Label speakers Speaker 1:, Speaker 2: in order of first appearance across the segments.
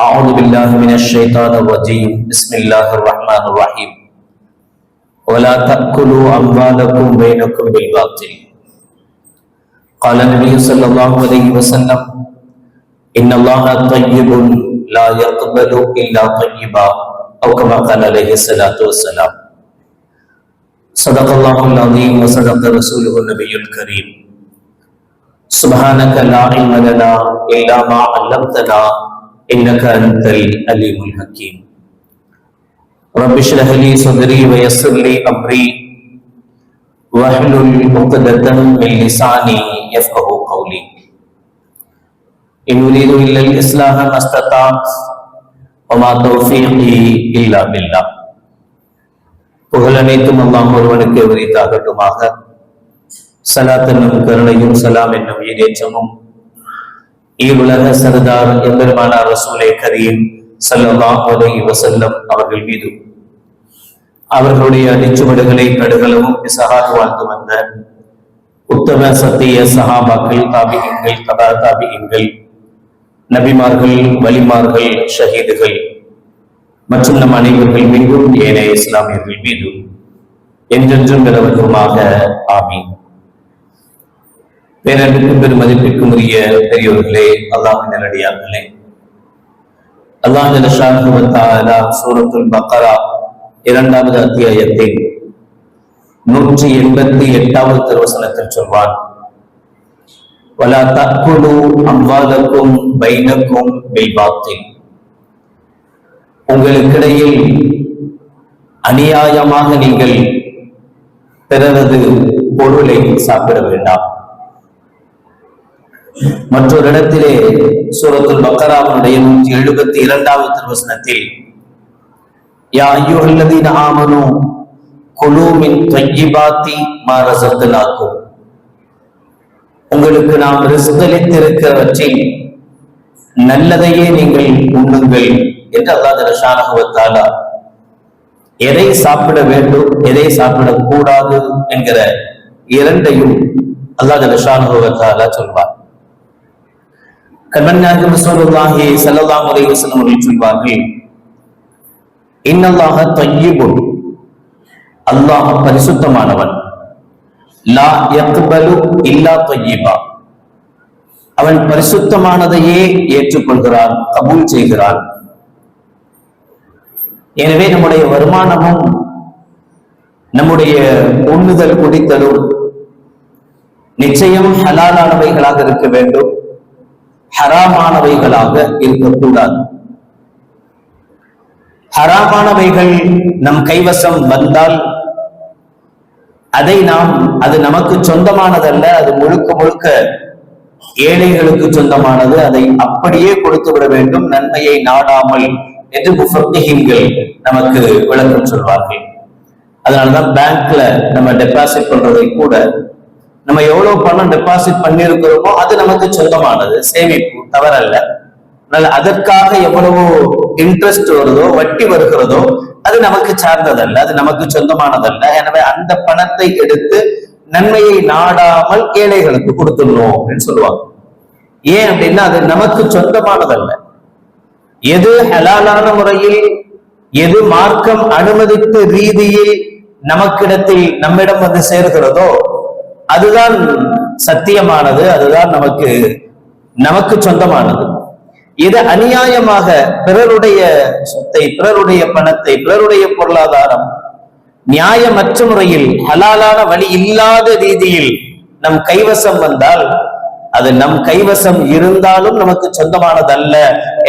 Speaker 1: أعوذ بالله من الشيطان الرجيم. بسم الله الرحمن الرحيم. ولا تأكلوا أموالكم بينكم بالباطل. قال النبي صلى الله عليه وسلم إن الله طيب لا يقبل إلا طيبا أو كما قال عليه الصلاة والسلام. صدق الله العظيم وصدق رسوله النبي الكريم. سبحانك لا علم لنا إلا ما علمتنا إنك أنت العليم الحكيم رب اشرح لي صدري ويسر لي أمري واحلل عقدة من لساني يفقه قولي إن أريد إلا الإصلاح ما استطعت وما توفيقي إلا بالله புகழ் அனைத்தும் அல்லாம் ஒருவனுக்கு உரித்தாகட்டுமாக சலாத் என்னும் கருணையும் சலாம் என்னும் ஈரேற்றமும் இவ்வுலக சரதார் எம்பெருமானார் ரசூலே கரீம் ஸல்லல்லாஹு அலைஹி வசல்லம் அவர்கள் மீது. அவர்களுடைய அடிச்சுவடுகளை கடுகளவும் பிசகாக வாழ்ந்து வந்த உத்தம சத்திய சஹாபாக்கள் தாபிகங்கள் கதா தாபிகங்கள் நபிமார்கள் வலிமார்கள் ஷஹீதுகள் மற்றும் நம் அனைவர்கள் மீதும் ஏனைய இஸ்லாமியர்கள் மீதும் என்றென்றும் நிலவட்டுமாக ஆமீன். பேரன்புக்கும் பெரும் மதிப்பிற்கும் உரிய பெரியவர்களே அல்லாஹ் நல்லடியார்களே அல்லாஹ் சூரத்துல் பக்கரா இரண்டாவது அத்தியாயத்தில் நூற்றி எண்பத்தி எட்டாவது திருவசனத்தில் சொல்வான். வலா தக்குலு அம்வாதக்கும் பைனக்கும் பில்பாத்தில். உங்களுக்கிடையில் அநியாயமாக நீங்கள் பிறரது பொருளை சாப்பிட வேண்டாம். மற்றொரு இடத்திலே சூரத்துல் பக்கராவனுடைய நூற்றி எழுபத்தி இரண்டாவது திருவசனத்தில் யா ஐயோல்லதீன ஆமனு குலூமின் தொய்யிபாத்தி மாரசத்தினாக்கும் உங்களுக்கு நாம் ரிஸ்கலித்திருக்கிறவற்றில் நல்லதையே நீங்கள் உண்ணுங்கள் என்று அல்லாஹ் ஷானகுவத்தாலா எதை சாப்பிட வேண்டும் எதை சாப்பிடக்கூடாது என்கிற இரண்டையும் அல்லாஹ் ஷானகுவத்தாலா சொல்வார். கண்மன்னாக ரசூலுல்லாஹி ஸல்லல்லாஹு அலைஹி வஸல்லம் அவர்கள் சொல்வார்கள் இன்னல்லாஹ தய்யிபுன். அல்லாஹ் பரிசுத்தமானவன். லா யக்பலு இல்லா தய்யிபா. அவன் பரிசுத்தமானதையே ஏற்றுக்கொள்கிறான் கபூல் செய்கிறான். எனவே நம்முடைய வருமானமும் நம்முடைய உண்ணுதல் குடித்தலும் நிச்சயம் ஹலாலானவைகளாக இருக்க வேண்டும். ஹராமானவைகளாக இருக்கக்கூடாது. ஹராமானவைகள் நம் கைவசம் வந்தால் அதை நாம் அது நமக்கு சொந்தமானதல்ல அது முழுக்க முழுக்க ஏழைகளுக்கு சொந்தமானது அதை அப்படியே கொடுத்து விட வேண்டும். நன்மையை நாடாமல் என்று முஃபத்திகள் நமக்கு விளக்கம் சொல்வார்கள். அதனாலதான் பேங்க்ல நம்ம டெபாசிட் பண்றதை கூட நம்ம எவ்வளவு பணம் டெபாசிட் பண்ணியிருக்கிறோமோ அது நமக்கு சொந்தமானது. சேமிப்பு தவறல்ல. அதனால அதற்காக எவ்வளவு இன்ட்ரெஸ்ட் வருதோ வட்டி வருகிறதோ அது நமக்கு சார்ந்ததல்ல. அது நமக்கு சொந்தமானதல்ல. எனவே அந்த பணத்தை எடுத்து நன்மையை நாடாமல் ஏழைகளுக்கு கொடுத்துடணும் அப்படின்னு சொல்லுவாங்க. ஏன் அப்படின்னா அது நமக்கு சொந்தமானதல்ல. எது ஹலாலான முறையில் எது மார்க்கம் அனுமதித்த ரீதியில் நமக்கிடத்தில் நம்மிடம் வந்து சேர்கிறதோ அதுதான் சத்தியமானது அதுதான் நமக்கு நமக்கு சொந்தமானது. இது அநியாயமாக பிறருடைய சொத்தை பிறருடைய பணத்தை பிறருடைய பொருளாதாரம் நியாயமற்ற முறையில் ஹலாலான வழி இல்லாத ரீதியில் நம் கைவசம் வந்தால் அது நம் கைவசம் இருந்தாலும் நமக்கு சொந்தமானதல்ல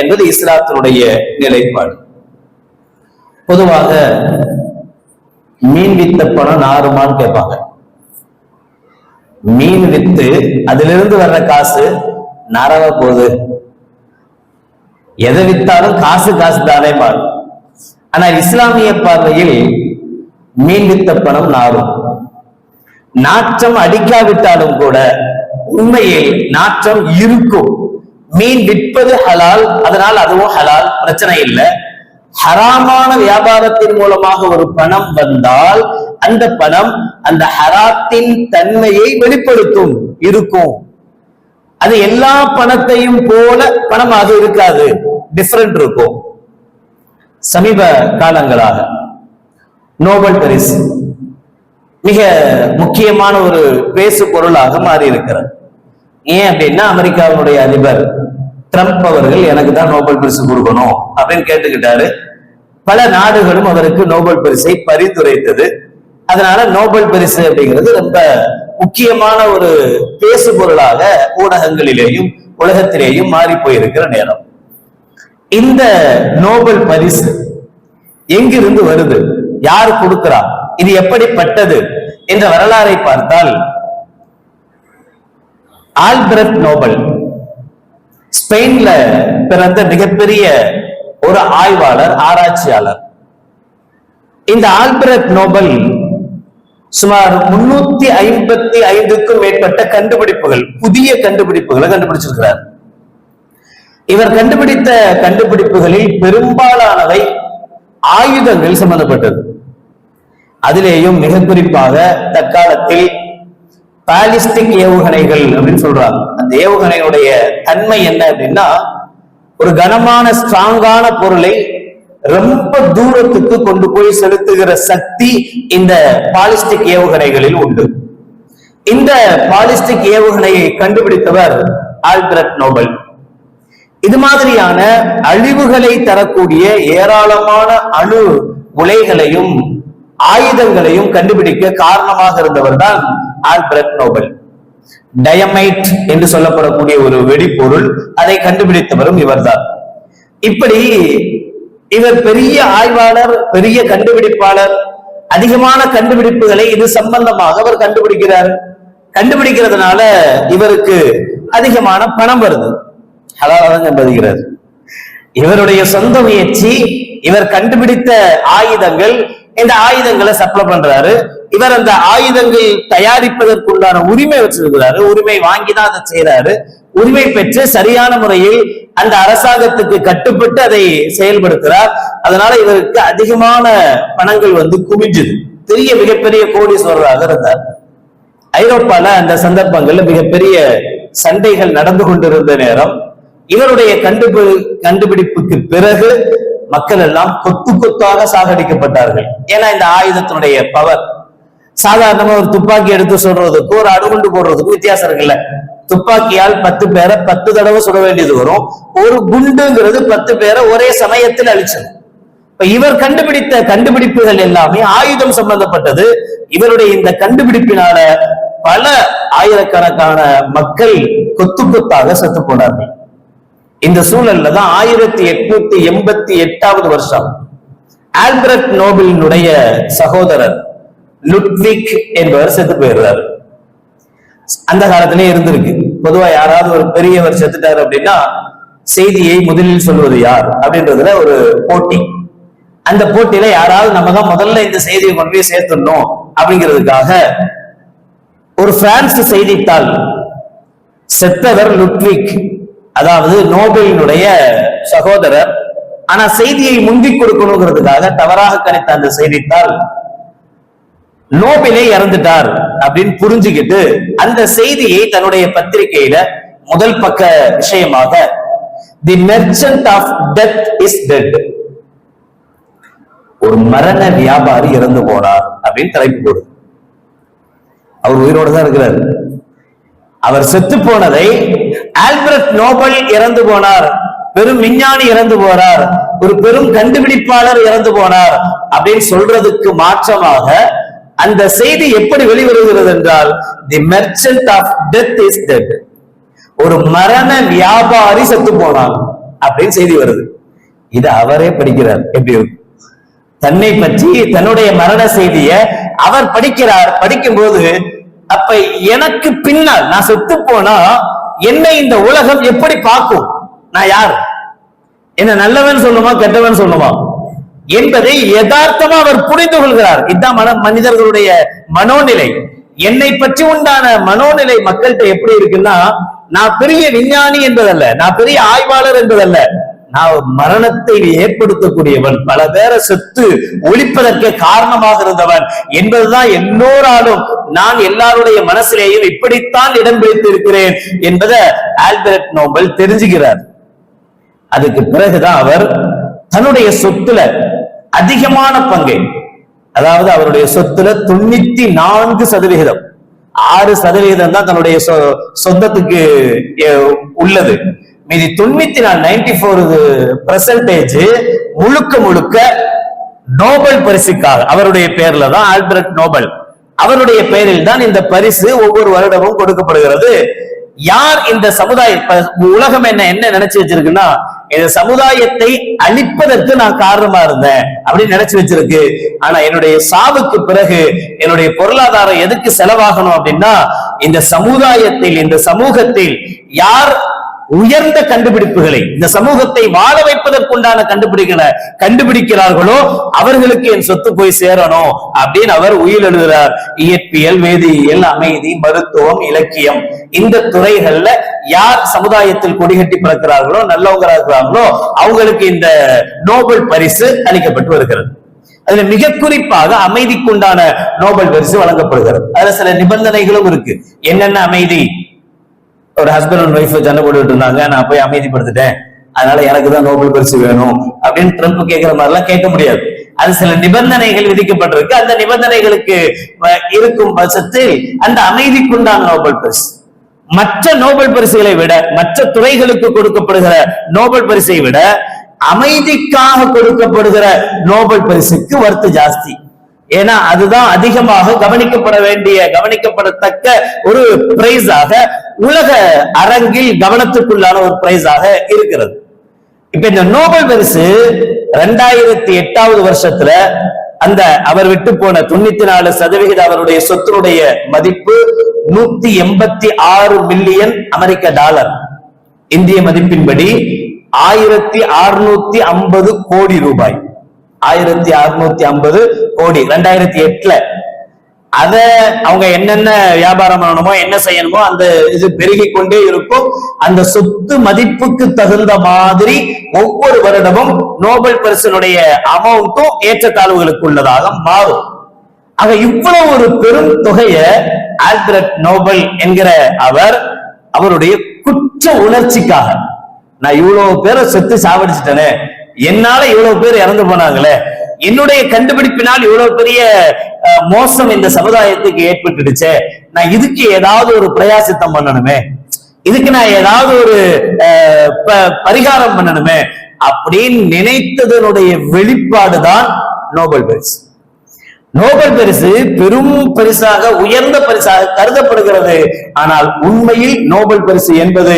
Speaker 1: என்பது இஸ்லாத்தினுடைய நிலைப்பாடு. பொதுவாக மீன் வித்த பணம் நாறுமான்னு கேட்பாங்க. மீன் வித்து அதிலிருந்து வர்ற காசு நரவ போகுது. எதை வித்தாலும் காசு காசு தானே மாறும். ஆனா இஸ்லாமிய பார்வையில் மீன் வித்த பணம் நாரும். நாற்றம் அடிக்காவிட்டாலும் கூட உண்மையில் நாற்றம் இருக்கும். மீன் விற்பது ஹலால் அதனால் அதுவும் ஹலால் பிரச்சனை இல்லை. ஹராமான வியாபாரத்தின் மூலமாக ஒரு பணம் வந்தால் அந்த பணம் அந்த ஹராத்தின் தன்மையை வெளிப்படுத்தும் இருக்கும். அது எல்லா பணத்தையும் போல பணமாக இருக்காது. டிஃபரெண்ட் இருக்கும். சமீப காலங்களாக நோபல் பரிசு மிக முக்கியமான ஒரு பேசு பொருளாக மாறி இருக்கிறது ஏன் அப்படின்னா அமெரிக்காவினுடைய அதிபர் ட்ரம்ப் அவர்கள் எனக்கு தான் நோபல் பரிசு கொடுக்கணும் அப்படின்னு கேட்டுக்கிட்டாரு. பல நாடுகளும் அவருக்கு நோபல் பரிசை பரிந்துரைத்தது. அதனால நோபல் பரிசு அப்படிங்கிறது ரொம்ப முக்கியமான ஒரு பேசு பொருளாக ஊடகங்களிலேயும் உலகத்திலேயும் மாறி போயிருக்கிற நேரம். இந்த நோபல் பரிசு எங்கிருந்து வருது? யார் கொடுக்கிறா? இது எப்படிப்பட்டது? என்ற வரலாறை பார்த்தால் ஆல்பிரட் நோபல் ஸ்பெயின்ல பிறந்த மிகப்பெரிய ஒரு ஆய்வாளர் ஆராய்ச்சியாளர். இந்த ஆல்பிரட் நோபல் சுமார் முன்னூத்தி ஐம்பத்தி ஐந்துக்கும் மேற்பட்ட கண்டுபிடிப்புகள் புதிய கண்டுபிடிப்புகளை கண்டுபிடிச்சிருக்கிறார். இவர் கண்டுபிடித்த கண்டுபிடிப்புகளில் பெரும்பாலானவை ஆயுதங்கள் சம்பந்தப்பட்டது. அதிலேயும் மிக குறிப்பாக தற்காலத்தில் பாலிஸ்டிக் ஏவுகணைகள் அப்படின்னு சொல்றாங்க. அந்த ஏவுகணையுடைய தன்மை என்ன அப்படின்னா ஒரு கனமான ஸ்ட்ராங்கான பொருளை ரொம்ப தூரத்துக்கு கொண்டு போய் செலுத்துகிற சக்தி இந்த பாலிஸ்டிக் ஏவுகணைகளில் உண்டு. இந்த பாலிஸ்டிக் ஏவுகணையை கண்டுபிடித்தவர் ஆல்பிரட் நோபல். இது மாதிரியான அழிவுகளை தரக்கூடிய ஏராளமான அணு உலைகளையும் ஆயுதங்களையும் கண்டுபிடிக்க காரணமாக இருந்தவர் தான் ஆல்பிரட் நோபல். டயமைட் என்று சொல்லப்படக்கூடிய ஒரு வெடிப்பொருள் அதை கண்டுபிடித்தவரும் இவர்தான். இப்படி இவர் பெரிய ஆய்வாளர் பெரிய கண்டுபிடிப்பாளர். அதிகமான கண்டுபிடிப்புகளை இது சம்பந்தமாக அவர் கண்டுபிடிக்கிறார். கண்டுபிடிக்கிறதுனால இவருக்கு அதிகமான பணம் வருது. ஹலாலாதான் சம்பாதிக்கிறார். இவருடைய சொந்த முயற்சி இவர் கண்டுபிடித்த ஆயுதங்கள் இந்த ஆயுதங்களை சப்ளை பண்றாரு. இவர் அந்த ஆயுதங்கள் தயாரிப்பதற்குண்டான உரிமை வச்சிருக்கிறாரு. உரிமை வாங்கி தான் அதை செய்யறாரு உரிமை பெற்று சரியான முறையில் அந்த அரசாங்கத்துக்கு கட்டுப்பட்டு அதை செயல்படுத்துறார். அதனால இவருக்கு அதிகமான பணங்கள் வந்து குமிஞ்சுது பெரிய மிகப்பெரிய கோடீஸ்வரராக இருந்தார். ஐரோப்பால அந்த சந்தர்ப்பங்கள்ல மிகப்பெரிய சண்டைகள் நடந்து கொண்டிருந்த நேரம். இவருடைய கண்டுபி கண்டுபிடிப்புக்கு பிறகு மக்கள் எல்லாம் கொத்து கொத்தாக சாகடிக்கப்பட்டார்கள். ஏன்னா இந்த ஆயுதத்தினுடைய பவர் சாதாரணமா ஒரு துப்பாக்கி எடுத்து சொல்றதுக்கும் ஒரு அணுகுண்டு போடுறதுக்கும் வித்தியாசம் இருக்குல்ல. துப்பாக்கியால் பத்து பேரை பத்து தடவை சுட வேண்டியது வரும். ஒரு குண்டுங்கிறது பத்து பேரை ஒரே சமயத்தில் அழிச்சிடும். இப்ப இவர் கண்டுபிடித்த கண்டுபிடிப்புகள் எல்லாமே ஆயுதம் சம்பந்தப்பட்டது. இவருடைய இந்த கண்டுபிடிப்பினால பல ஆயிரக்கணக்கான மக்கள் கொத்து கொத்தாக செத்து போனார்கள். இந்த சூழல்ல தான் ஆயிரத்தி எட்நூத்தி எண்பத்தி எட்டாவது வருஷம் ஆல்பர்ட் நோபலினுடைய சகோதரர் லுட்விக் என்பவர் செத்து போயிடுறாரு. அந்த காலத்திலே இருந்திருக்கு. பொதுவா யாராவது ஒரு பெரியவர் செத்துட்டாரு அப்படின்னா செய்தியை முதலில் சொல்வது யார் அப்படின்றதுல ஒரு போட்டி. அந்த போட்டியில யாராவது நம்ம தான் முதல்ல இந்த செய்தியை கொண்டு போய் சேர்த்துடணும் அப்படிங்கிறதுக்காக ஒரு பிரான்ஸ் செய்தித்தாள் செத்தவர் லுட்விக் அதாவது நோபலினுடைய சகோதரர் ஆனா செய்தியை முந்திக் கொடுக்கணுங்கிறதுக்காக தவறாக கணித்த அந்த செய்தித்தாள் நோபிலே இறந்துட்டார் அப்படின்னு புரிஞ்சுக்கிட்டு அந்த செய்தியை தன்னுடைய பத்திரிகையில முதல் பக்க விஷயமாக the merchant of death is dead ஒரு மரண வியாபாரி இறந்து போனார் அப்படின்னு தலைப்பு போடுது. அவர் உயிரோட தான் இருக்கிறார். அவர் செத்து போனதை ஆல்பர்ட் நோபல் இறந்து போனார். பெரும் விஞ்ஞானி இறந்து போனார் ஒரு பெரும் கண்டுபிடிப்பாளர் இறந்து போனார் அப்படின்னு சொல்றதுக்கு மாற்றமாக அந்த செய்தி எப்படி வெளிவருகிறது என்றால் the merchant of death is dead ஒரு மரண வியாபாரி செத்து போனான் அப்படின்னு செய்தி வருது. இது அவரே படிக்கிறார் எப்படி இருக்கும் தன்னை பற்றி தன்னுடைய மரண செய்திய அவர் படிக்கிறார் படிக்கும்போது அப்ப எனக்கு பின்னால் நான் செத்து போனா என்னை இந்த உலகம் எப்படி பார்க்கும்? நான் யார்? என்ன நல்லவன் சொல்லுமா கெட்டவன் சொல்லுமா? என்பதை யதார்த்தமா அவர் புரிந்து கொள்கிறார். இதுதான் மன மனிதர்களுடைய மனோநிலை. என்னை பற்றி உண்டான மனோநிலை மக்கள்கிட்ட எப்படி இருக்குன்னா நான் பெரிய விஞ்ஞானி என்பதல்ல நான் பெரிய ஆய்வாளர் என்பதல்ல. நான் மரணத்தை ஏற்படுத்தக்கூடியவன் பல பேரை செத்து ஒழிப்பதற்கு காரணமாக இருந்தவன் என்பதுதான் எல்லோராலும் நான் எல்லாருடைய மனசிலேயும் இப்படித்தான் இடம் பிடித்து இருக்கிறேன் என்பதை ஆல்பர்ட் நோபல் தெரிஞ்சுக்கிறார். அதுக்கு பிறகுதான் அவர் தன்னுடைய சொத்துல அதிகமான பங்கை அதாவது அவருடைய சொத்துல தொண்ணூத்தி நான்கு சதவிகிதம் ஆறு சதவிகிதம் தான் தன்னுடைய சொ- சொந்தத்துக்கு உள்ளது. மீதி தொண்ணூத்தி நாலு நைன்டி ஃபோர் பெர்சன்டேஜ் முழுக்க முழுக்க நோபல் பரிசுக்காக அவருடைய பேர்ல தான் ஆல்பர்ட் நோபல். அவருடைய பெயரில் தான் இந்த பரிசு ஒவ்வொரு வருடமும் கொடுக்கப்படுகிறது. யார் இந்த சமுதாய உலகம் என்ன என்ன நினைச்சு வச்சிருக்குன்னா இந்த சமுதாயத்தை அழிப்பதற்கு நான் காரணமா இருந்தேன் அப்படின்னு நினைச்சு வச்சிருக்கு. ஆனா என்னுடைய சாவுக்கு பிறகு என்னுடைய பொருளாதாரம் எதுக்கு செலவாகணும் அப்படின்னா இந்த சமுதாயத்தில் இந்த சமூகத்தில் யார் உயர்ந்த கண்டுபிடிப்புகளை இந்த சமூகத்தை வாழ வைப்பதற்குண்டான கண்டுபிடிக்கிற கண்டுபிடிக்கிறார்களோ அவர்களுக்கு என் சொத்து போய் சேரணும் அப்படின்னு அவர் உயிர் எழுதுகிறார் இயற்பியல் வேதியியல் அமைதி மருத்துவம் இலக்கியம் இந்த துறைகள்ல யார் சமுதாயத்தில் கொடிகட்டி பிறக்கிறார்களோ நல்லவங்களா இருக்கிறார்களோ அவங்களுக்கு இந்த நோபல் பரிசு அளிக்கப்பட்டு வருகிறது. அதுல மிக குறிப்பாக அமைதிக்குண்டான நோபல் பரிசு வழங்கப்படுகிறது. அதுல சில நிபந்தனைகளும் இருக்கு. என்னென்ன அமைதி? ஒரு ஹஸ்பண்ட் அண்ட் ஒய்ஃப் சண்டை போட்டுட்டு இருந்தாங்க. நான் போய் அமைதிப்படுத்திட்டேன். அதனால எனக்கு தான் நோபல் பரிசு வேணும் அப்படின்னு ட்ரம்ப் கேட்கிற மாதிரி எல்லாம் கேட்க முடியாது. அது சில நிபந்தனைகள் விதிக்கப்பட்டிருக்கு. அந்த நிபந்தனைகளுக்கு இருக்கும் பட்சத்தில் அந்த அமைதிக்குண்டான நோபல் பரிசு. மற்ற நோபல் பரிசுகளை விட மற்ற துறைகளுக்கு கொடுக்கப்படுகிற நோபல் பரிசை விட அமைதிக்காக கொடுக்கப்படுகிற நோபல் பரிசுக்கு வர்த்து ஜாஸ்தி. ஏன்னா அதுதான் அதிகமாக கவனிக்கப்பட வேண்டிய கவனிக்கப்படத்தக்க ஒரு பிரைஸாக உலக அரங்கில் கவனத்துக்குள்ளான ஒரு பிரைஸாக இருக்கிறது. இப்ப இந்த நோபல் பரிசு ரெண்டாயிரத்தி எட்டாவது வருஷத்துல அந்த அவர் விட்டு போன தொண்ணூத்தி நாலு சதவிகித அவருடைய சொத்தினுடைய மதிப்பு நூத்தி எண்பத்தி ஆறு மில்லியன் அமெரிக்க டாலர். இந்திய மதிப்பின்படி ஆயிரத்தி அறுநூத்தி ஐம்பது கோடி ரூபாய். ஆயிரத்தி அறுநூத்தி ஐம்பது கோடி ரெண்டாயிரத்தி எட்டுல. அத அவங்க என்னென்ன வியாபாரம் பண்ணணுமோ என்ன செய்யணுமோ அந்த இது பெருகி கொண்டே இருக்கும். அந்த சொத்து மதிப்புக்கு தகுந்த மாதிரி ஒவ்வொரு வருடமும் நோபல் பரிசனுடைய அமௌண்ட்டும் ஏற்றத்தாழ்வுகளுக்கு உள்ளதாக மாறும். ஆக இவ்வளவு ஒரு பெரும் தொகைய ஆல்பிரட் நோபல் என்கிற அவர் அவருடைய குற்ற உணர்ச்சிக்காக நான் இவ்வளவு பேரை செத்து சாவடிச்சிட்டேனே என்னால இவ்வளவு பேர் இறந்து போனாங்களே? என்னுடைய கண்டுபிடிப்பினால் இவ்வளவு பெரிய அஹ், மோசம் இந்த சமுதாயத்துக்கு ஏற்பட்டுடுச்சே? நான் இதுக்கு ஏதாவது ஒரு பிரயாசித்தம் பண்ணணுமே? இதுக்கு நான் ஏதாவது ஒரு அஹ், ப- பரிகாரம் பண்ணணுமே? அப்படின்னு நினைத்ததனுடைய வெளிப்பாடுதான் நோபல் பரிசு. நோபல் பரிசு பெரும் பரிசாக உயர்ந்த பரிசாக கருதப்படுகிறது. ஆனால் உண்மையில் நோபல் பரிசு என்பது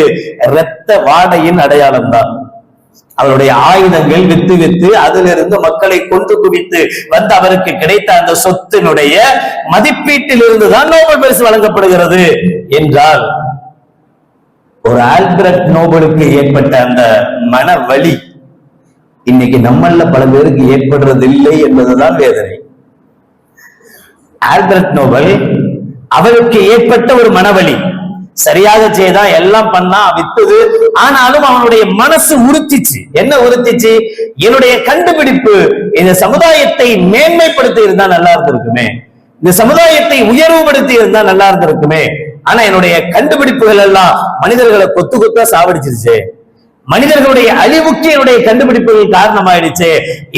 Speaker 1: இரத்த வாடையின் அடையாளம் தான் அவருடைய ஆயுதங்கள் வித்து வித்து அதிலிருந்து மக்களை கொண்டு குவித்து வந்து அவருக்கு கிடைத்த அந்த சொத்தினுடைய மதிப்பீட்டில் இருந்துதான் நோபல் பரிசு வழங்கப்படுகிறது என்றால் ஒரு ஆல்பிரட் நோபலுக்கு ஏற்பட்ட அந்த மன வலி இன்னைக்கு நம்மள பல பேருக்கு ஏற்படுறது இல்லை என்பதுதான் வேதனை. ஆல்பிரட் நோபல் அவருக்கு ஏற்பட்ட ஒரு மனவலி சரியாக செய்தா எல்லாம் பண்ணா வித்தது. ஆனாலும் அவனுடைய மனசு உறுத்திச்சு. என்ன உறுத்திச்சு? என்னுடைய கண்டுபிடிப்பு. இந்த சமுதாயத்தை மேன்மைப்படுத்தி இருந்தா நல்லா இருந்திருக்குமே. இந்த சமுதாயத்தை உயர்வுபடுத்தி இருந்தா நல்லா இருந்திருக்குமே. ஆனா என்னுடைய கண்டுபிடிப்புகள் எல்லாம் மனிதர்களை கொத்து கொத்தா சாவடிச்சிருச்சு. மனிதர்களுடைய அழிவுக்கு என்னுடைய கண்டுபிடிப்புகள் காரணமாயிடுச்சு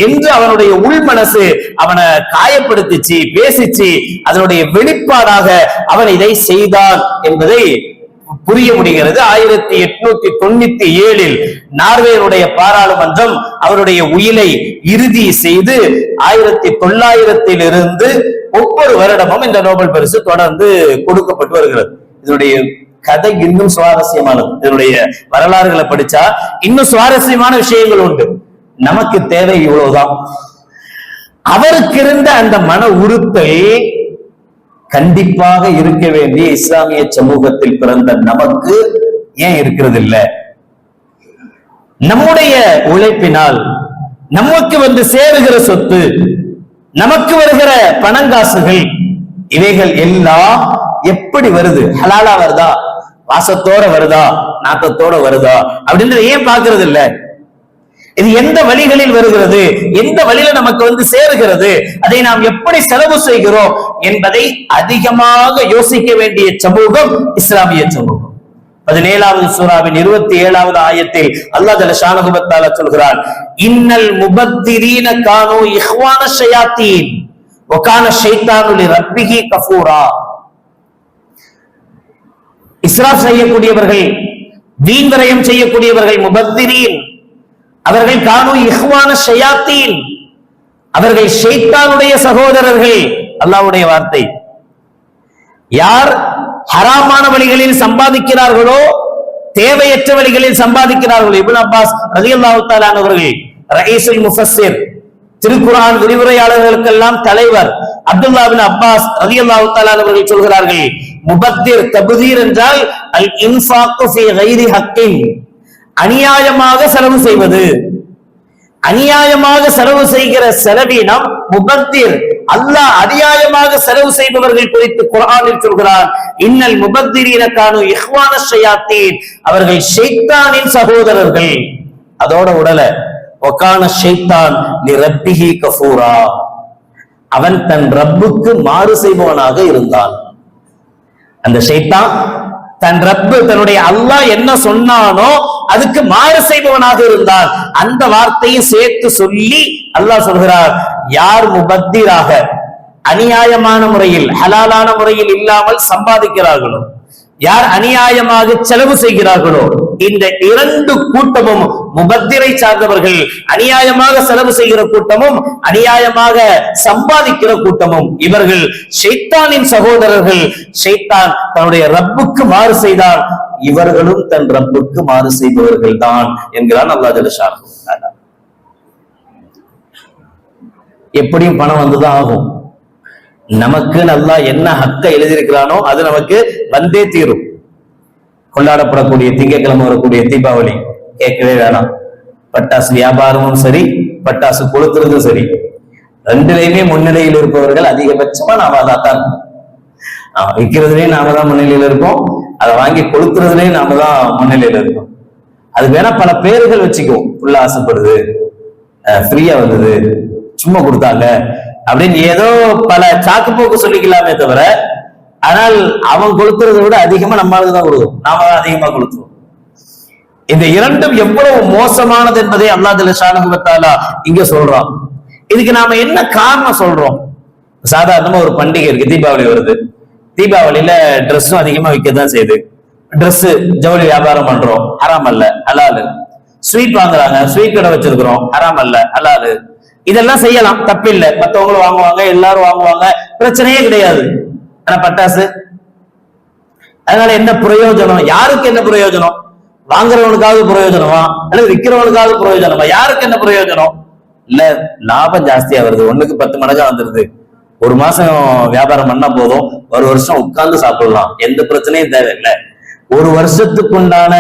Speaker 1: என்று அவனுடைய உள் மனசு அவனை காயப்படுத்திச்சு பேசிச்சு அதனுடைய வெளிப்பாடாக அவன் இதை செய்தான் என்பதை புரிய முடிகிறது. ஆயிரத்தி எட்நூத்தி தொண்ணூத்தி ஏழில் நார்வேனுடைய பாராளுமன்றம் அவருடைய உயிலை இறுதி செய்து ஆயிரத்தி தொள்ளாயிரத்தில் இருந்து ஒவ்வொரு வருடமும் இந்த நோபல் பரிசு தொடர்ந்து கொடுக்கப்பட்டு வருகிறது. இதனுடைய கதை இன்னும் சுவாரஸ்யமானது. இதனுடைய வரலாறுகளை படிச்சா இன்னும் சுவாரஸ்யமான விஷயங்கள் உண்டு. நமக்கு தேவை இவ்வளவுதான். அவருக்கு இருந்த அந்த மன உறுத்தல் கண்டிப்பாக இருக்க வேண்டிய இஸ்லாமிய சமூகத்தில் பிறந்த நமக்கு ஏன் இருக்கிறது இல்லை நம்முடைய உழைப்பினால் நமக்கு வந்து சேருகிற சொத்து நமக்கு வருகிற பணங்காசுகள் இவைகள் எல்லாம் எப்படி வருது? ஹலாலா வருதா? வாசத்தோட வருதா? நாட்டத்தோட வருதா? அப்படின்றத ஏன் பாக்குறது இல்ல இது எந்த வழிகளில் வருகிறது? எந்த வழியில நமக்கு வந்து சேருகிறது? அதை நாம் எப்படி செலவு செய்கிறோம்? என்பதை அதிகமாக யோசிக்க வேண்டிய சமூகம் இஸ்லாமிய சமூகம். பதினேழாவது சூறாவின் இருபத்தி ஏழாவது ஆயத்தில் அல்லாஹ் ஜல ஷானகுபத்தால சொல்கிறார் இன்னல் முபத்திரீன கானோ இஹ்வான ஷயாத்தீன். ஒகான ஷைத்தானுலி ரப்பிகி கஃபூரா. இஸ்ராப் செய்யக்கூடியவர்கள் வீண் விரயம் செய்யக்கூடியவர்கள் முபத்திரீன். அவர்கள் காணும் இஹ்வான ஷயாத்தீன். அவர்கள் ஷெய்தானுடைய சகோதரர்கள். அல்லாவுடைய வார்த்தை. யார் ஹராமான வழிகளில் சம்பாதிக்கிறார்களோ தேவையற்ற வழிகளில் சம்பாதிக்கிறார்களோ இப்னு அப்பாஸ் ரலியல்லாஹு தஆலா அவர்கள் ரயீசுல் முஃபஸ்ஸிர் திருக்குரான் விரிவுரையாளர்களுக்கெல்லாம் தலைவர் அப்துல்லா பின் அப்பாஸ் ரலியல்லாஹு தஆலா அவர்கள் சொல்கிறார்கள் முபத்திர் தபுதீர் என்றால் அல் இன்ஃபாக்கு அநியாயமாக செலவு செய்வது. அநியாயமாக செலவு செய்கிற செலவீனம் முபத்திர். அல்லாஹ் அநியாயமாக செலவு செய்பவர்கள் குறித்து குரானில் சொல்கிறார் இன்னல் முபத்திரீன கானு இஹ்வான ஷயாத்தீன். அவர்கள் ஷெய்தானின் சகோதரர்கள். அதோட உடல ஒக்கான ஷெய்தான் லி கஃபூரா. அவன் தன் ரப்புக்கு மாறு செய்பவனாக இருந்தான். அந்த ஷைத்தான் தன் ரப்பு தன்னுடைய அல்லாஹ் என்ன சொன்னானோ அதுக்கு மாறு செய்பவனாக இருந்தான். அந்த வார்த்தையை சேர்த்து சொல்லி அல்லாஹ் சொல்கிறார் யார் முபத்திராக அநியாயமான முறையில் ஹலாலான முறையில் இல்லாமல் சம்பாதிக்கிறார்களோ யார் அநியாயமாக செலவு செய்கிறார்களோ இந்த இரண்டு கூட்டமும் முபத்திரை சார்ந்தவர்கள் அநியாயமாக செலவு செய்கிற கூட்டமும் அநியாயமாக சம்பாதிக்கிற கூட்டமும் இவர்கள் ஷைத்தானின் சகோதரர்கள். ஷைத்தான் தன்னுடைய ரப்புக்கு மாறு செய்தார். இவர்களும் தன் ரப்புக்கு மாறு செய்பவர்கள் தான் என்கிறான் அல்லா ஜலஷா எப்படியும் பணம் வந்துதான் ஆகும். நமக்கு நல்லா என்ன ஹக்க எழுதியிருக்கிறானோ அது நமக்கு வந்தே தீரும். கொண்டாடப்படக்கூடிய திங்கக்கிழமை வரக்கூடிய தீபாவளி கேட்கவே வேணாம். பட்டாசு வியாபாரமும் சரி பட்டாசு கொளுத்துறதும் சரி. ரெண்டுலையுமே முன்னிலையில் இருப்பவர்கள் அதிகபட்சமா நாம அதான் தான். ஆஹ் விற்கிறதுலயும் நாம தான் முன்னிலையில் இருப்போம். அதை வாங்கி கொளுத்துறதுலயும் நாம தான் முன்னிலையில் இருப்போம். அது வேணா பல பேர்கள் வச்சுக்குவோம் புள்ள ஆசைப்படுது ஃப்ரீயா வந்தது சும்மா கொடுத்தாங்க அப்படின்னு ஏதோ பல சாக்கு போக்கு சொல்லிக்கலாமே தவிர ஆனால் அவன் கொளுத்துறதை விட அதிகமா நம்மளுக்கு தான் கொடுக்கும். நாம தான் அதிகமா கொடுத்துருவோம் இந்த இரண்டும் எவ்வளவு மோசமானது என்பதை அல்லாஹ் ஷானுகுவத்தாலா இங்க சொல்றான். இதுக்கு நாம என்ன காரணம் சொல்றோம்? சாதாரணமா ஒரு பண்டிகை இருக்கு தீபாவளி வருது. தீபாவளியில ட்ரெஸ்ஸும் அதிகமா விற்கதான் செய்யுது. ட்ரெஸ் ஜவுளி வியாபாரம் பண்றோம். ஹராம் அல்ல அலாலு ஸ்வீட் வாங்குறாங்க ஸ்வீட் கடை வச்சிருக்கிறோம். ஹராம் அல்ல அலாலு இதெல்லாம் செய்யலாம் தப்பில்லை. மத்தவங்களும் வாங்குவாங்க எல்லாரும் வாங்குவாங்க. பிரச்சனையே கிடையாது. ஆனா பட்டாசு. அதனால என்ன பிரயோஜனம்? யாருக்கு என்ன பிரயோஜனம்? வாங்குறவனுக்காவது பிரயோஜனமா? அல்லது விற்கிறவனுக்காவது பிரயோஜனமா? யாருக்கு என்ன பிரயோஜனம்? இல்ல லாபம் ஜாஸ்தியா வருது. ஒண்ணுக்கு பத்து மடங்கா வந்துருது. ஒரு மாசம் வியாபாரம் பண்ணா போதும். ஒரு வருஷம் உட்கார்ந்து சாப்பிடலாம். எந்த பிரச்சனையும் தேவையில்லை. ஒரு வருஷத்துக்குண்டான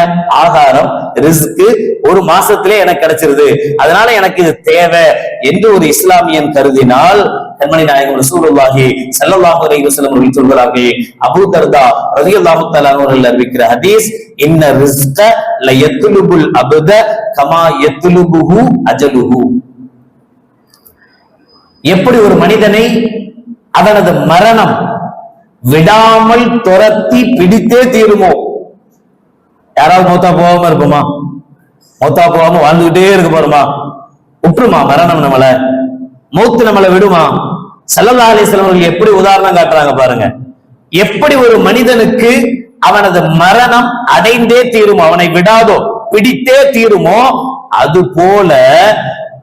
Speaker 1: ஆகாரம் ரிஸ்க்கு ஒரு மாசத்திலே எனக்கு கிடைச்சிருது. அதனால எனக்கு இது தேவை என்று ஒரு இஸ்லாமியன் கருதினால் கண்மணி நாயகம் ரசூலுல்லாஹி சல்லல்லாஹு அலைஹி வஸல்லம் அவர்கள் சொல்கிறார்கள். அபூ தர்தா ரலியல்லாஹு தஆலா அவர்கள் அறிவிக்கிற ஹதீஸ் இன்ன ரிஸ்க லயத்லுபுல் அபத கமா யத்லுபுஹு அஜலுஹு. எப்படி ஒரு மனிதனை அவனது மரணம் விடாமல் துரத்தி பிடித்தே தீருமோ? யாராவது மூத்தா போகாம இருப்போமா? மூத்தா போகாம வாழ்ந்துகிட்டே இருக்க போறோமா? விட்டுருமா மரணம் நம்மள? மூத்து நம்மளை விடுமா? சல்லல்லா அலிஸ்லாம் எப்படி உதாரணம் காட்டுறாங்க பாருங்க. எப்படி ஒரு மனிதனுக்கு அவனது மரணம் அடைந்தே தீரும் அவனை விடாதோ பிடித்தே தீருமோ அது போல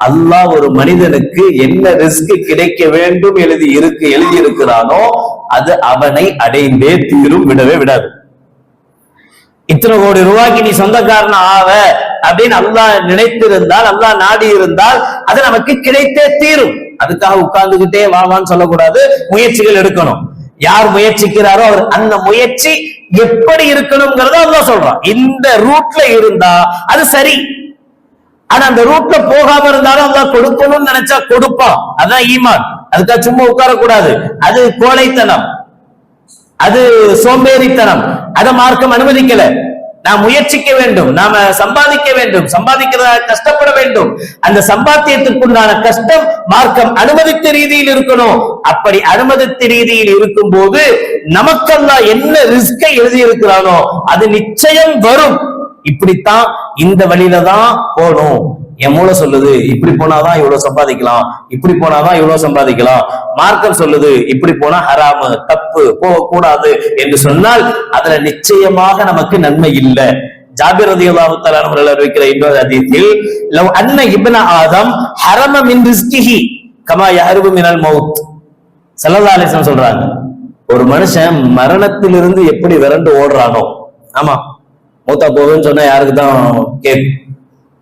Speaker 1: அல்லாஹ் ஒரு மனிதனுக்கு என்ன ரிஸ்க் கிடைக்க வேண்டும் எழுதி இருக்கு எழுதி இருக்கிறானோ அது அவனை அடைந்தே தீரும் விடவே விடாது. இத்தனை கோடி ரூபாய்க்கு நீ சொந்தக்காரன் ஆவ அப்படின்னு அல்லாஹ் நினைத்திருந்தால் அல்லாஹ் நாடி இருந்தால் அது நமக்கு கிடைத்தே தீரும். அதுக்காக உட்கார்ந்துகிட்டே வாவான்னு சொல்லக்கூடாது. முயற்சிகள் எடுக்கணும். யார் முயற்சிக்கிறாரோ அவர் அந்த முயற்சி எப்படி இருக்கணுங்கிறத அல்லாஹ் சொல்றான். இந்த ரூட்ல இருந்தா அது சரி. ஆனா அந்த ரூட்ல போகாம இருந்தாலும் அல்லாஹ் கொடுக்கணும்னு நினைச்சா கொடுப்பான். அதான் ஈமான். அதுக்காக சும்மா உட்காரக்கூடாது. அது கோழைத்தனம். அது சோம்பேறித்தனம். அதை மார்க்கம் அனுமதிக்கல. நாம் முயற்சிக்க வேண்டும். நாம சம்பாதிக்க வேண்டும். சம்பாதிக்கிறத கஷ்டப்பட வேண்டும். அந்த சம்பாத்தியத்துக்குண்டான கஷ்டம் மார்க்கம் அனுமதித்த ரீதியில் இருக்கணும். அப்படி அனுமதித்த ரீதியில் இருக்கும் போது நமக்கெல்லாம் என்ன ரிஸ்கை எழுதி இருக்கிறானோ அது நிச்சயம் வரும். இப்படித்தான் இந்த வழியில தான் போகணும். என் மூளை சொல்லுது இப்படி போனாதான் இவ்வளவு சம்பாதிக்கலாம் இப்படி போனாதான் இவ்வளவு சம்பாதிக்கலாம். மார்க்கம் சொல்லுது இப்படி போனா ஹராமு தப்பு போகக்கூடாது என்று சொன்னால் அதுல நிச்சயமாக நமக்கு நன்மை இல்லை. ஜாபிர் ரதி அல்லாஹு அறிவிக்கிற இன்னொரு அதீத்தில் லவ் அன்ன இப்ன ஆதம் ஹரம மின் ரிஸ்கிஹி கமா யஹருபு மினல் மவுத் ஸல்லல்லாஹு அலைஹி சொல்றாங்க ஒரு மனுஷன் மரணத்திலிருந்து எப்படி விரண்டு ஓடுறானோ. ஆமா மூத்தா போகுதுன்னு சொன்னா யாருக்கு தான் கேட்கும்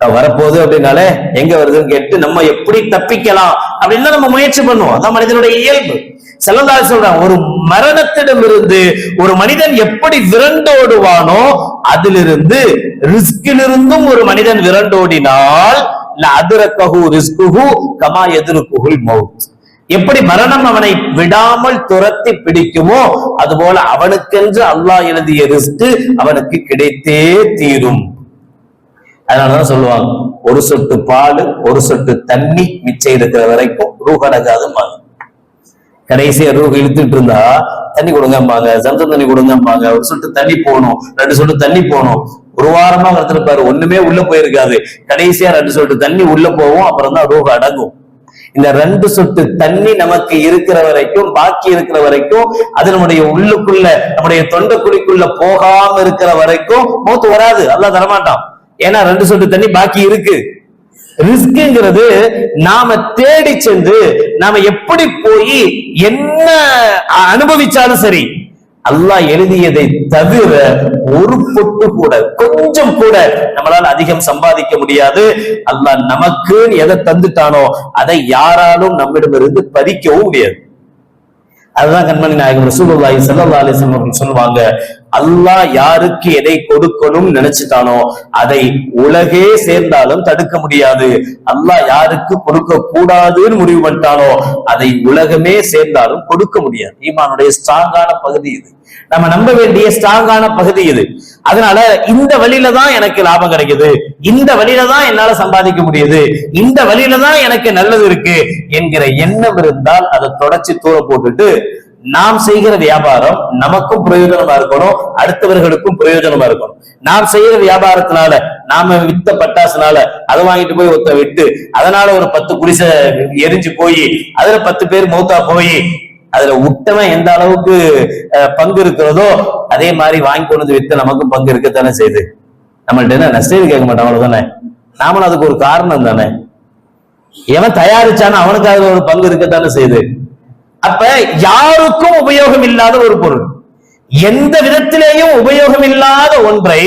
Speaker 1: வரப்போகுது அப்படின்னாலே எங்க வருதுன்னு கேட்டு நம்ம எப்படி தப்பிக்கலாம் அப்படின்னு நம்ம முயற்சி பண்ணுவோம். அதான் மனிதனுடைய இயல்பு. செல்லதால் சொல்றான்? ஒரு மரணத்திடமிருந்து ஒரு மனிதன் எப்படி விரண்டோடுவானோ அதிலிருந்து ரிஸ்கிலிருந்தும் ஒரு மனிதன் விரண்டோடினால் அதிரக்கஹு ரிஸ்குஹு கமா எதிர்குஹுல் மவுத் எப்படி மரணம் அவனை விடாமல் துரத்தி பிடிக்குமோ அதுபோல அவனுக்கென்று அல்லாஹ் எழுதிய ரிஸ்க் அவனுக்கு கிடைத்தே தீரும். அதனாலதான் சொல்லுவாங்க ஒரு சொட்டு பால் ஒரு சொட்டு தண்ணி மிச்சம் இருக்கிற வரைக்கும் ரூஹடகாதும்பாங்க கடைசியா ரூஹ் இழுத்துட்டு இருந்தா தண்ணி கொடுங்கம்பாங்க சம்சம் தண்ணி கொடுங்கம்பாங்க ஒரு சொட்டு தண்ணி போகணும் ரெண்டு சொட்டு தண்ணி போகணும். ஒரு வாரமா இருந்திருப்பாரு ஒண்ணுமே உள்ள போயிருக்காது. கடைசியா ரெண்டு சொட்டு தண்ணி உள்ள போகும் அப்புறம் தான் ரூக அடங்கும். இந்த ரெண்டு சொட்டு தண்ணி நமக்கு இருக்கிற வரைக்கும் பாக்கி இருக்கிற வரைக்கும் அது நம்முடைய உள்ளுக்குள்ள நம்முடைய தொண்டைக்குழிக்குள்ள போகாம இருக்கிற வரைக்கும் மூத்து வராது. அதெல்லாம் தரமாட்டான். ஏன்னா ரெண்டு சொட்டு தண்ணி பாக்கி இருக்கு. ரிஸ்க்ங்கிறது நாம தேடி சென்று நாம எப்படி போய் என்ன அனுபவிச்சாலும் சரி அல்லாஹ் எழுதியதை தவிர ஒரு பொட்டு கூட கொஞ்சம் கூட நம்மளால அதிகம் சம்பாதிக்க முடியாது. அல்லாஹ் நமக்கு எதை தந்துட்டானோ அதை யாராலும் நம்மிடமிருந்து பறிக்கவும் முடியாது. அதுதான் கண்மணி நாயகம் ரசூலுல்லாஹி ஸல்லல்லாஹு அலைஹி வஸல்லம் சொல்லுவாங்க அல்லாஹ் யாருக்கு எதை கொடுக்கணும் நினைச்சிட்டானோ அதை உலகே சேர்ந்தாலும் தடுக்க முடியாது. அல்லாஹ் யாருக்கு கொடுக்க கூடாதுன்னு முடிவு பண்ணிட்டானோ அதை உலகமே சேர்ந்தாலும் கொடுக்க முடியாது. ஈமானுடைய ஸ்ட்ராங்கான பகுதி இது. நம்ம நம்ப வேண்டிய ஸ்ட்ராங்கான பகுதி இது. அதனால இந்த வழியில தான் எனக்கு லாபம் கிடைக்குது. இந்த வழியில தான் என்னால சம்பாதிக்க முடியுது. இந்த வழியில தான் எனக்கு நல்லது இருக்கு என்கிற எண்ணம் இருந்தால் அதை தொடச்சி தூர போட்டுட்டு நாம் செய்கிற வியாபாரம் நமக்கும் பிரயோஜனமா இருக்கணும் அடுத்தவர்களுக்கும் பிரயோஜனமா இருக்கணும். நாம் செய்யற வியாபாரத்தினால நாம வித்த பட்டாசுனால அதை வாங்கிட்டு போய் ஒத்த விட்டு அதனால ஒரு பத்து குடிசை எரிஞ்சு போய் அதுல பத்து பேர் மூத்தா போய் அதுல உட்டவன் எந்த அளவுக்கு பங்கு இருக்கிறதோ அதே மாதிரி வாங்கி கொண்டு வந்து வித்து நமக்கும் பங்கு இருக்கத்தானே செய்யுது. நம்மள்ட்ட என்ன நஷ்டம் கேட்க மாட்டோம் அவ்வளவுதானே? நாமளும் அதுக்கு ஒரு காரணம் தானே? எவன் தயாரிச்சானோ அவனுக்கு அதுல ஒரு பங்கு இருக்கத்தானே செய்யுது. அப்ப யாருக்கும் உபயோகம் இல்லாத ஒரு பொருள். எந்த விதத்திலேயும் உபயோகம் இல்லாத ஒன்றை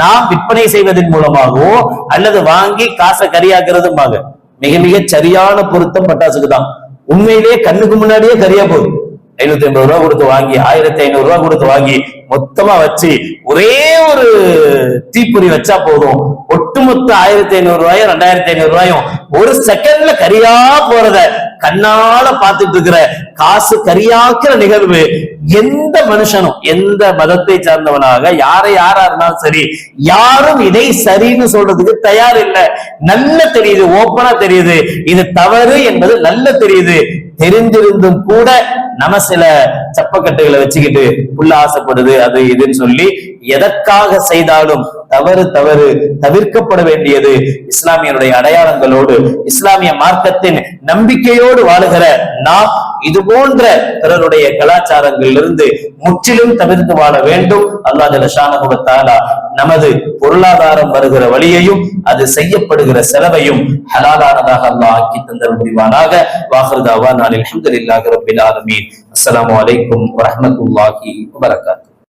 Speaker 1: நாம் விற்பனை செய்வதன் மூலமாகவோ அல்லது வாங்கி காசை கரியாக்குறதும்பாங்க. மிக மிக சரியான பொருத்தம் பட்டாசுக்கு தான். உண்மையிலேயே கண்ணுக்கு முன்னாடியே கரியா போகுது ஐநூத்தி ஐம்பது ரூபா கொடுத்து வாங்கி ஆயிரத்தி ஐநூறு ரூபா கொடுத்து வாங்கி மொத்தமா வச்சு ஒரே ஒரு தீப்பொறி வச்சா போதும். ஒட்டுமொத்த ஆயிரத்தி ஐநூறு ரூபாயும் ரெண்டாயிரத்தி ஐநூறு ரூபாயும் ஒரு செகண்ட்ல கரியா போறத கண்ணால பார்த்துட்டு இருக்கிற காசு கரியாக்குற நிகழ்வு எந்த மனுஷனும் எந்த மதத்தை சார்ந்தவனாக யாரை யாரா இருந்தாலும் சரி யாரும் இதை சரின்னு சொல்றதுக்கு தயார் இல்லை. நல்ல தெரியுது ஓப்பனா தெரியுது. இது தவறு என்பது நல்ல தெரியுது. தெரிந்திருந்தும் கூட நம்ம சில சப்பக்கட்டுகளை வச்சுக்கிட்டு புள்ள ஆசைப்படுது அது இதுன்னு சொல்லி எதற்காக செய்தாலும் தவறு தவறு தவிர்க்கப்பட வேண்டியது இஸ்லாமியனுடைய அடையாளங்களோடு இஸ்லாமிய மார்க்கத்தின் நம்பிக்கையோடு வாழுகிற நாம் இது போன்ற பிறருடைய கலாச்சாரங்களிலிருந்து முற்றிலும் தவிர்த்து வாழ வேண்டும். அல்லாஹ் ஜலஷானகுவத்தாலா நமது பொருளாதாரம் வருகிற வழியையும் அது செய்யப்படுகிற செலவையும் ஹலாலானதாக அல்லாஹ் ஆக்கி தந்தல் முடிவானாக வாஹிருதாவா நான் அல்ஹம்துலில்லாஹி ரப்பில் ஆலமீன். அஸ்லாம் வலைக்கும் வரமத்துல்லாஹி வரகாத்து